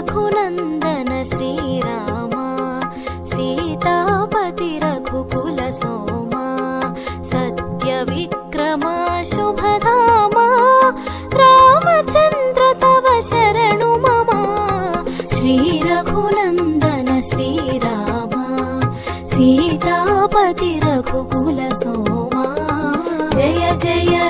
रघुनन्दन श्रीरामा सीतापति रघुकुलसोमा सत्यविक्रमा शुभधामा रामचन्द्र तव शरणु मम श्रीरघुनन्दन श्रीरामा सीतापति रघुकुलसोमा जय जय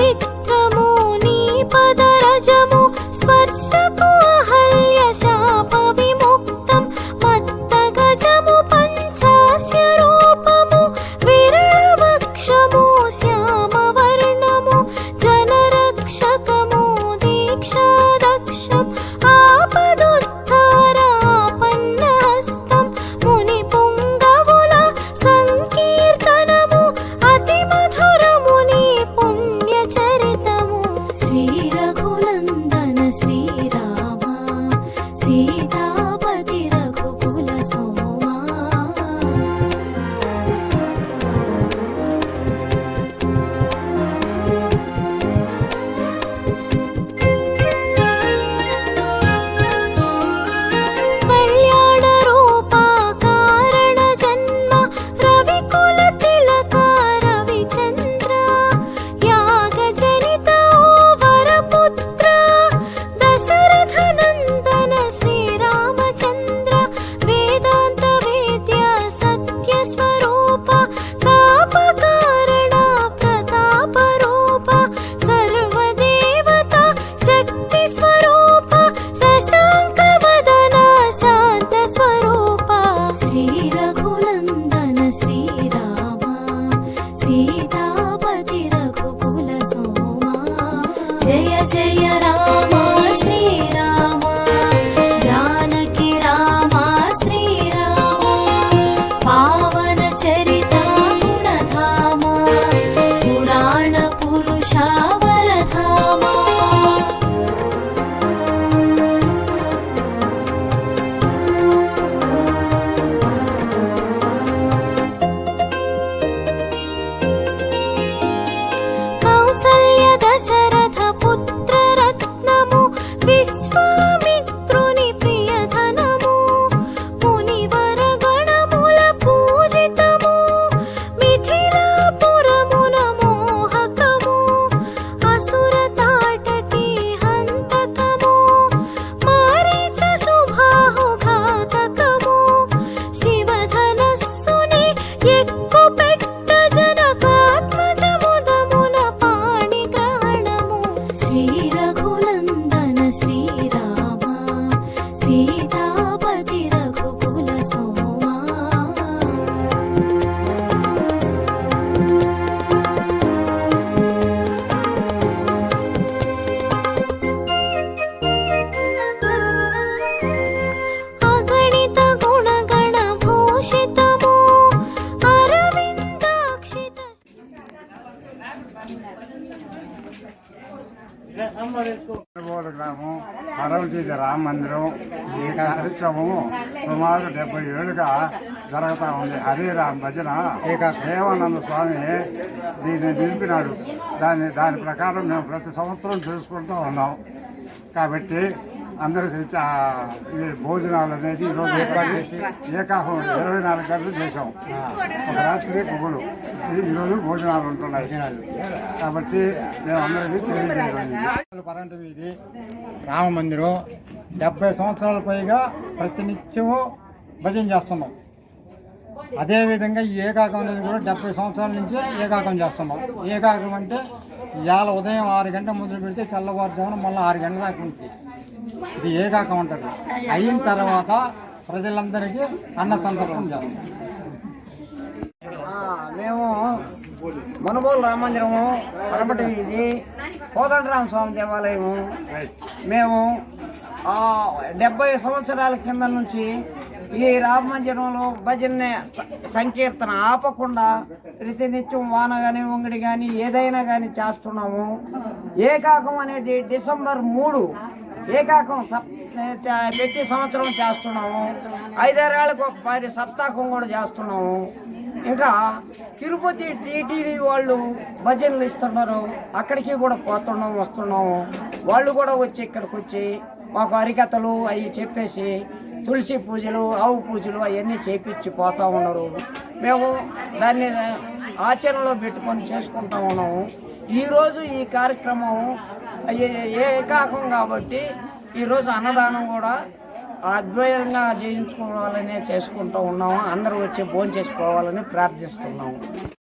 big see గ్రామం పరమతీర్థ రామ మందిరం ఈ కార్యక్రమము సుమారు డెబ్బై ఏళ్ళుగా జరుగుతూ ఉంది. హరే రామ భజన దేవానంద స్వామి దీన్ని నిలిపినాడు. దాని దాని ప్రకారం మేము ప్రతి సంవత్సరం చేసుకుంటూ ఉన్నాం. కాబట్టి అందరూ ఈ భోజనాలు అనేది ఈరోజు ఏర్పాటు చేసి ఏకాహం ఇరవై నాలుగు గంటలు చేసాం ఒక రాత్రి పొగలు ఈ- ఈరోజు భోజనాలు ఉంటున్నాయి కాబట్టి మేము అందరికీ తెలియజేయాలి పరంట వీధి రామ మందిరం. డెబ్బై సంవత్సరాల పైగా ప్రతినిత్యము భజన చేస్తున్నాం. అదేవిధంగా ఈ ఏకాకం అనేది కూడా డెబ్బై సంవత్సరాల నుంచి ఏకాకం చేస్తున్నాం. ఏకాకం అంటే ఇవాళ ఉదయం ఆరు గంటల మొదలు పెడితే తెల్లవారుజామున మళ్ళీ ఆరు గంటల దాకా ఉంటుంది. ఇది ఏకాకం ఉంటుంది అయిన తర్వాత ప్రజలందరికీ అన్న సందర్భం చేస్తాం మేము మనుబోలు రామందిరము పరపటి వీధి కోదండరామ స్వామి దేవాలయము. మేము డెబ్బై సంవత్సరాల కింద నుంచి ఈ రామమందిరంలో భజన సంకీర్తన ఆపకుండా ప్రతినిత్యం వాన కానీ ఉంగడి కానీ ఏదైనా కానీ చేస్తున్నాము. ఏకాకం అనేది డిసెంబర్ మూడు ఏకాకం సప్ ప్రతి సంవత్సరం చేస్తున్నాము. ఐదారేళ్ళకు ఒకసారి సప్తాకం కూడా చేస్తున్నాము. ఇంకా తిరుపతి టీటీడీ వాళ్ళు భజనలు ఇస్తున్నారు. అక్కడికి కూడా పోతున్నాం వస్తున్నాము. వాళ్ళు కూడా వచ్చి ఇక్కడికి వచ్చి మాకు హరికథలు అవి చెప్పేసి తులసి పూజలు ఆవు పూజలు అవన్నీ చేపించి పోతూ ఉన్నారు. మేము దాన్ని ఆచరణలో పెట్టుకొని చేసుకుంటా ఉన్నాము. ఈరోజు ఈ కార్యక్రమం ఏ- ఏకాకం కాబట్టి ఈరోజు అన్నదానం కూడా అద్వయంగా చేయించుకోవాలని చేసుకుంటూ ఉన్నాము. అందరూ వచ్చి భోజనం చేసుకోవాలని ప్రార్థిస్తున్నాము.